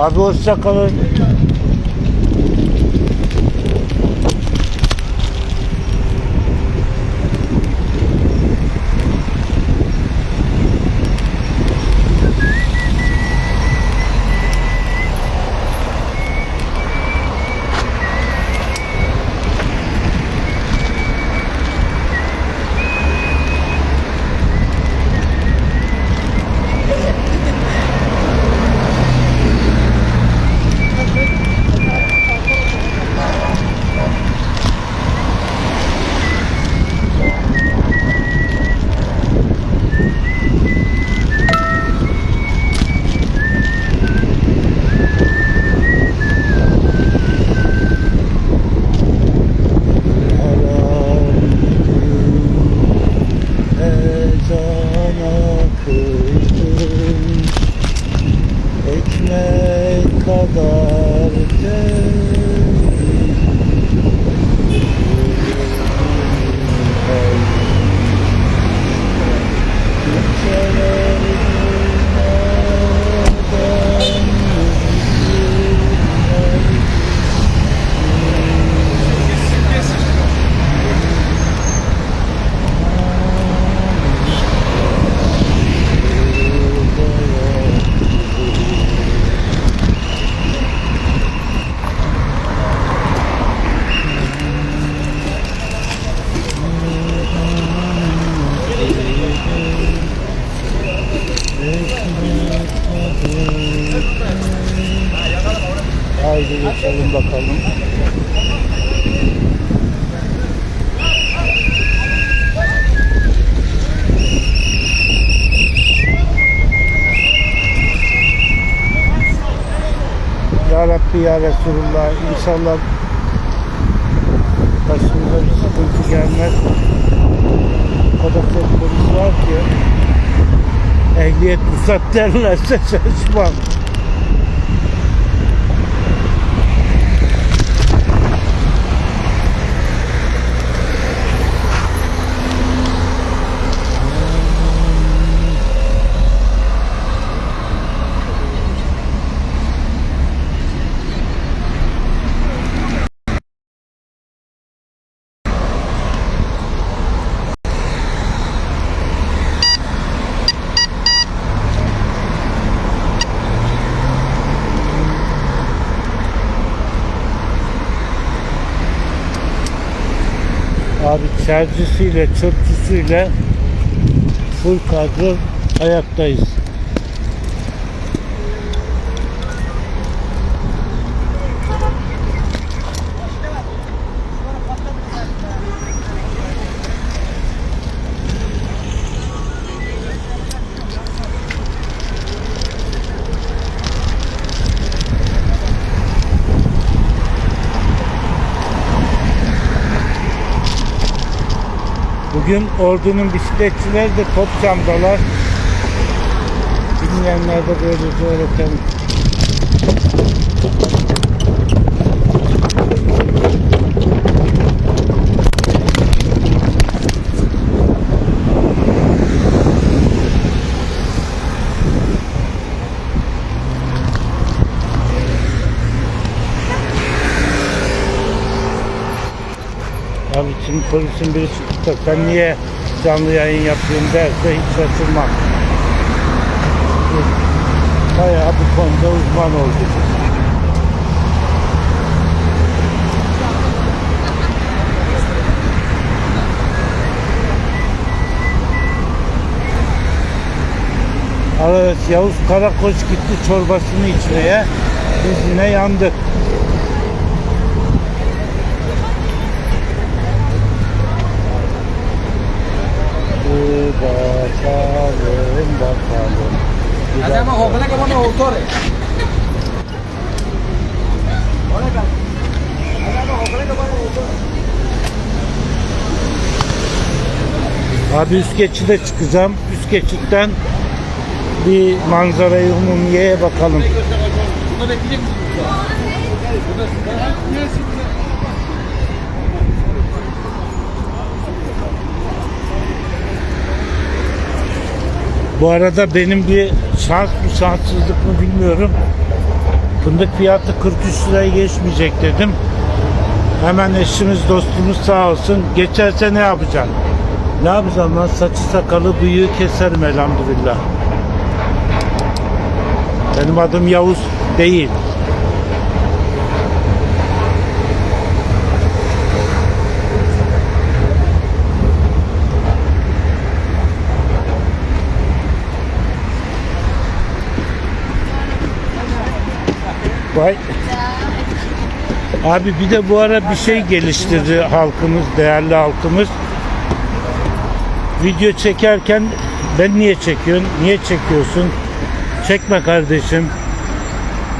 Abi hoşça kalın. God. Ya Resulullah inşallah başımıza bir sıkıntı gelmez. O kadar çok polis var ki ehliyet ruhsat derlerse şaşmam. Abi çercisiyle, çöpçüsüyle full kadro ayaktayız. Bugün ordunun bisikletçileri de Topçam'dalar. Bilmeyenler de böyle öğretelim. Abi şimdi polisin biri sen niye canlı yayın yapıyorsun derse hiç şaşırmam. Bayağı bu konuda uzman oldu. Evet Yavuz Karakoç gitti çorbasını içmeye. Biz yine yandık. Bir bakalım bakalım. Bir Hacemos dakika. ojalá que buenos autores. Carlos. Hacemos ojalá que buenos autores. Abi üst geçide çıkacağım. Üst geçitten bir manzarayı umumiyeye bakalım. Bunu bekleyecek misin? Bu arada benim bir şans mı şanssızlık mı bilmiyorum. Fındık fiyatı 43 liraya geçmeyecek dedim. Hemen eşimiz dostumuz sağ olsun. Geçerse ne yapacaksın? Ne yapacağım lan? Saçı sakalı bıyığı keserim elhamdülillah. Benim adım Yavuz değil. Abi bir de bu ara bir şey geliştirdi halkımız, değerli halkımız. Video çekerken ben niye çekiyorsun, niye çekiyorsun? Çekme kardeşim.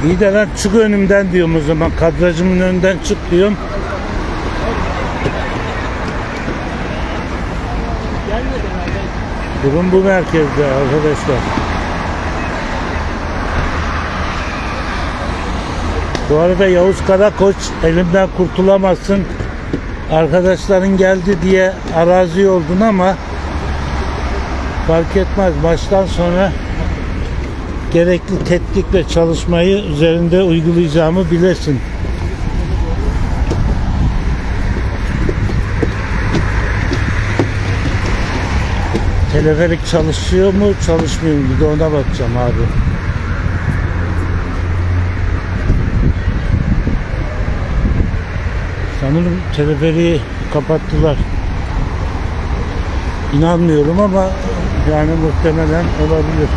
İyi de lan çık önümden diyorum o zaman. Kadrajımın önünden çık diyorum. Durum bu merkezde arkadaşlar. Bu arada Yavuz Karakoç elimden kurtulamazsın. Arkadaşların geldi diye arazi oldun ama fark etmez. Baştan sonra gerekli tetkik ve çalışmayı üzerinde uygulayacağımı bilesin. Teleferik çalışıyor mu, çalışmıyor mu? Bir de ona bakacağım abi. Sanırım teleferiği kapattılar. İnanmıyorum ama yani muhtemelen olabilir.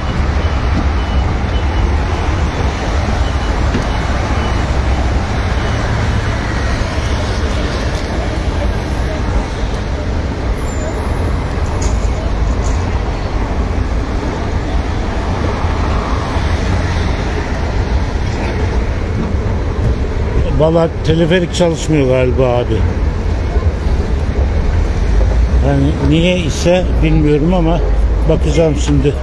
Valla teleferik çalışmıyor galiba abi. Yani niye ise bilmiyorum ama bakacağım şimdi.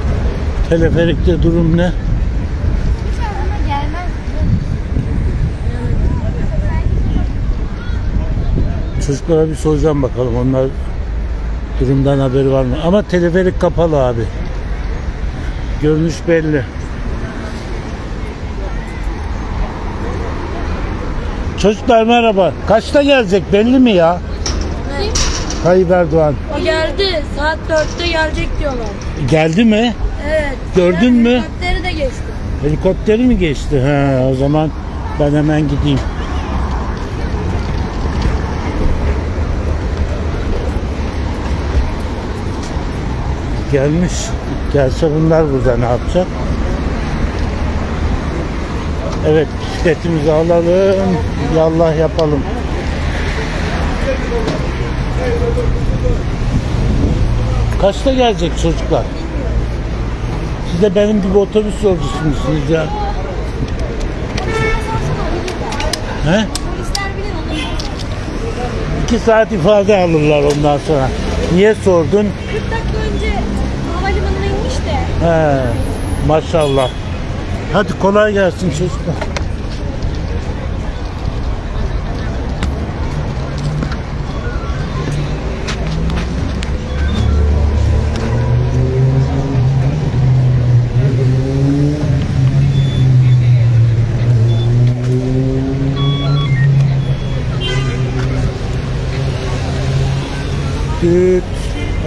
Teleferikte durum ne? Çocuklara bir soracağım bakalım onlar durumdan haberi var mı? Ama teleferik kapalı abi. Görünüş belli. Çocuklar merhaba. Kaçta gelecek belli mi ya? Tayyip Erdoğan. O geldi. Saat 4'te gelecek diyorlar. Geldi mi? Evet. Gördün mü? Helikopteri de geçti. Helikopteri mi geçti? Ha, o zaman ben hemen gideyim. Gelmiş. Gelse bunlar burada ne yapacak? Evet bisikletimizi alalım. Yallah yapalım. Kaçta gelecek çocuklar? Siz de benim gibi otobüs yolcusunuz ya. He? İki saat ifade alırlar ondan sonra. Niye sordun? 40 dakika önce havalimanına inmiş de. He, maşallah. Hadi kolay gelsin çocuklar.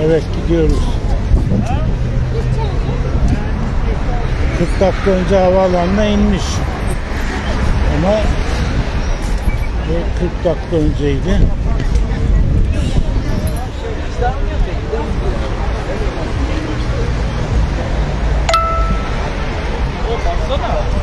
Evet gidiyoruz. 40 dakika önce havaalanına inmiş. Ama bu 40 dakika önceydi. Hissediyorum.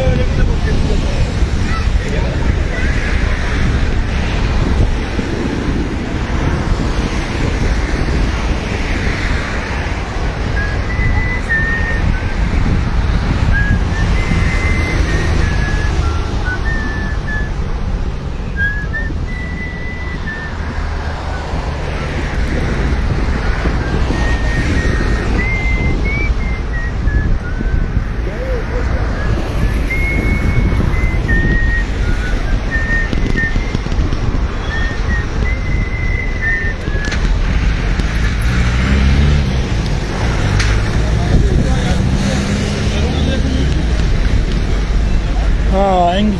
Dude,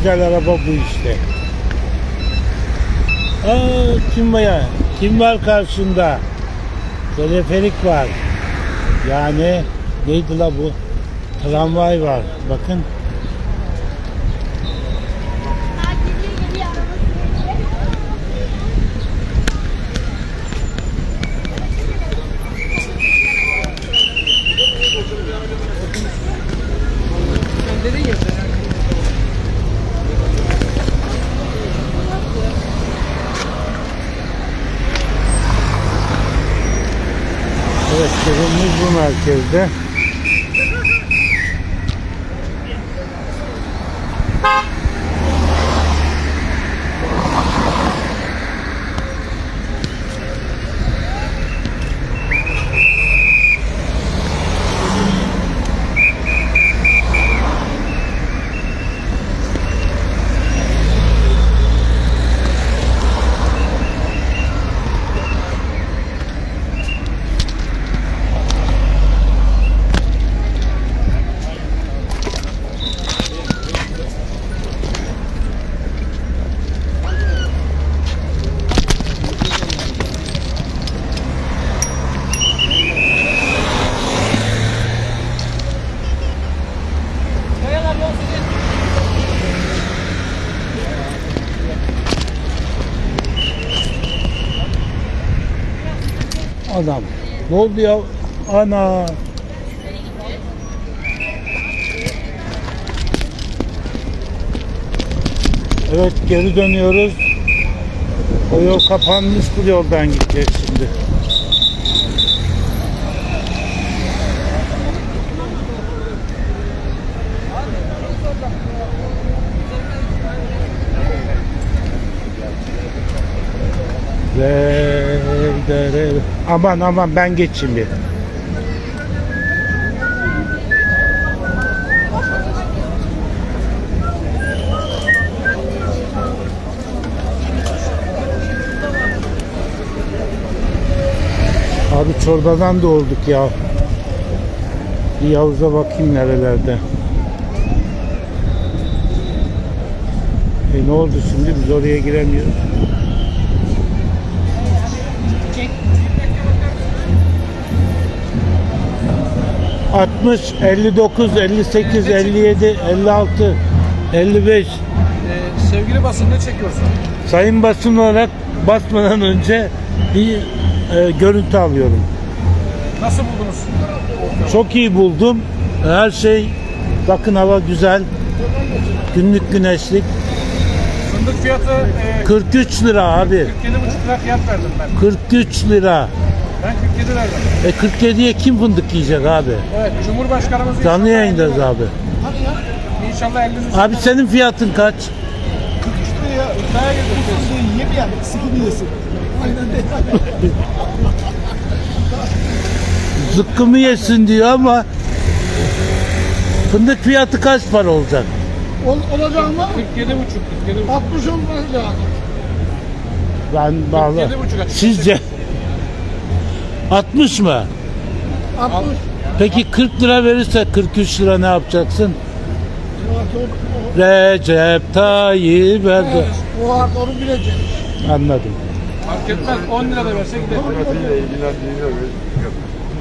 güzel araba bu işte. Aa kim var ya? Kim var karşında? Teleferik var. Yani neydi la bu? Tramvay var. Bakın. Sen dedin ya sen. Evet durumumuz bu merkezde. Kayalar yol sizin. Adam. Ne oldu ya? Ana. Evet geri dönüyoruz. O yol kapanmış bu yoldan gideceğiz şimdi. Ve aman aman ben geçeyim bir. Abi çorbadan da olduk ya. Bir Yavuz'a bakayım nerelerde. E ne oldu şimdi biz oraya giremiyoruz. Altmış, 59, 58, 57, 56, 55. Ee, sevgili basın ne çekiyorsun? Sayın basın olarak basmadan önce bir e, görüntü alıyorum. Nasıl buldunuz? Çok iyi buldum. Her şey bakın hava güzel. Günlük güneşlik. Fındık fiyatı e, 43 lira abi. 47,5 lira fiyat verdim ben. 43 lira. Ben 47 verdim. E 47'ye kim fındık yiyecek abi? Evet Cumhurbaşkanımız Canlı yayındayız 50 abi. İnşallah 50 Abi senin fiyatın kaç? liraya iddiaya girdik. Yemeyen sıkı yesin. Aynen de. Zıkkımı yesin diyor ama fındık fiyatı kaç para olacak? Ol, olacak mı? 47,5 47,5. 60 olmaz lazım. Ben bağlı. 47,5 açık. Sizce 60 mı? 60. Peki 40 lira verirse 43 lira ne yapacaksın? Recep Tayyip Erdoğan. o, o hak onu bilecek. Anladım. Fark etmez 10 lira da verse gider.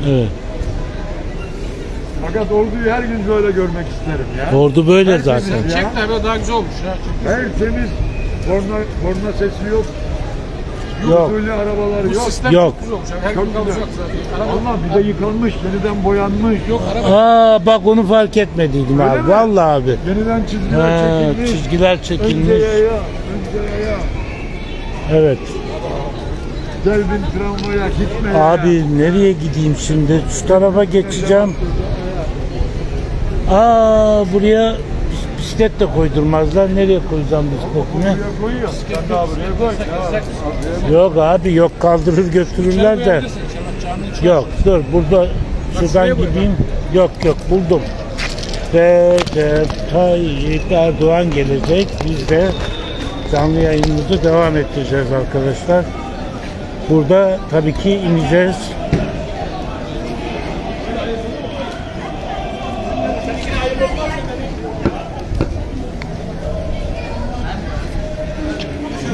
Evet. Fakat orduyu her gün böyle görmek isterim ya. Ordu böyle zaten. Ya. Çek de böyle daha güzel olmuş ya. Her temiz korna, korna sesi yok. Yok. Usulü arabalar Bu yok. sistem Yok. çok güzel olmuş. Her Çok gün kalacak zaten. Araba Allah bir de yıkanmış, yeniden boyanmış. yok araba. Aa bak onu fark etmediydim Öyle abi. mi? Vallahi abi. Yeniden çizgiler Ha, çekilmiş. çizgiler Önce çekilmiş. yaya, önce yaya. Evet. Gel bin tramvaya gitme ya. Abi nereye gideyim şimdi? Şu tarafa geçeceğim. Aa buraya bisiklet de koydurmazlar. Nereye koyacağım bisikletimi? Buraya koyuyor. Sen daha buraya koy. Ya. Yok abi yok kaldırır götürürler de. Yok dur burada şuradan gideyim. Yok yok buldum. Recep Tayyip Erdoğan gelecek. Biz de canlı yayınımızı devam ettireceğiz arkadaşlar. Burada tabii ki ineceğiz.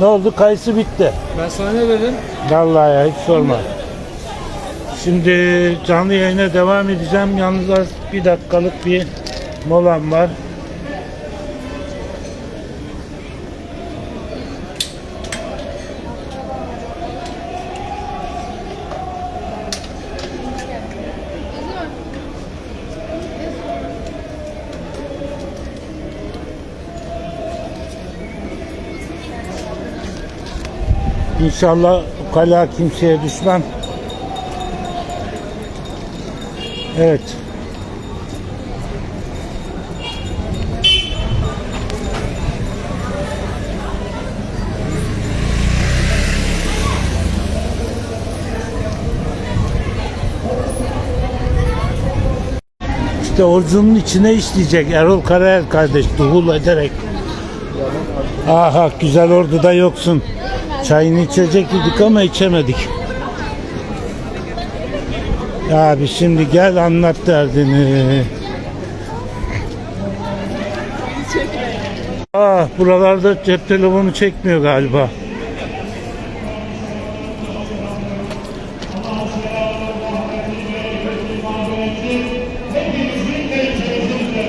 ne oldu? Kayısı bitti. Ben sana ne dedim? Vallahi ya, hiç sorma. Şimdi canlı yayına devam edeceğim. Yalnız az bir dakikalık bir molam var. İnşallah kala kimseye düşmem. Evet. İşte orucunun içine işleyecek Erol Karayel kardeş duhul ederek. Aha güzel orduda yoksun. Çayını içecek dedik ama içemedik. Abi şimdi gel anlat derdini. Ah buralarda cep telefonu çekmiyor galiba.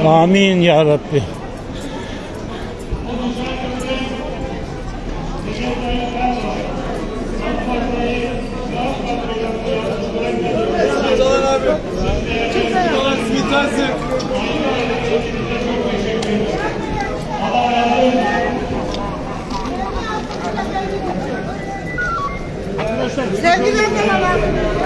Amin ya Rabbi. Basın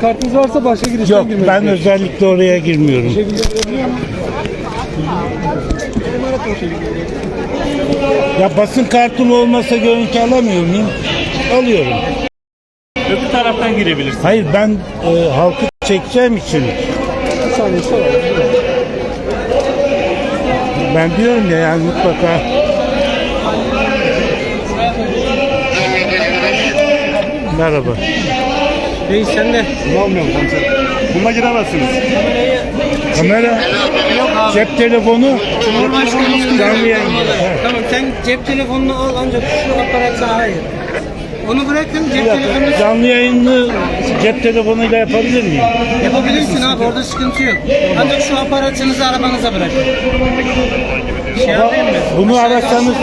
Kartınız varsa başka girişten Yok girmeniz ben gerekiyor. özellikle oraya girmiyorum. Ya basın kartım olmasa görüntü alamıyor muyum? Alıyorum. Öbür taraftan girebilirsin. Hayır ben e, halkı çekeceğim için. Bir saniye sonra. Ben diyorum ya yani mutlaka. Merhaba. Reis sen de. Almıyorum komiserim. Bununla giremezsiniz. Kamera, cep telefonu, canlı yayın. Tamam sen cep telefonunu al ancak şu aparat sana hayır. Onu bırakın cep telefonunu Canlı yayını cep telefonuyla yapabilir miyim? yapabilirsin abi orada sıkıntı yok. Ancak şu aparatınızı arabanıza bırakın. Şey mı? Bunu arasanız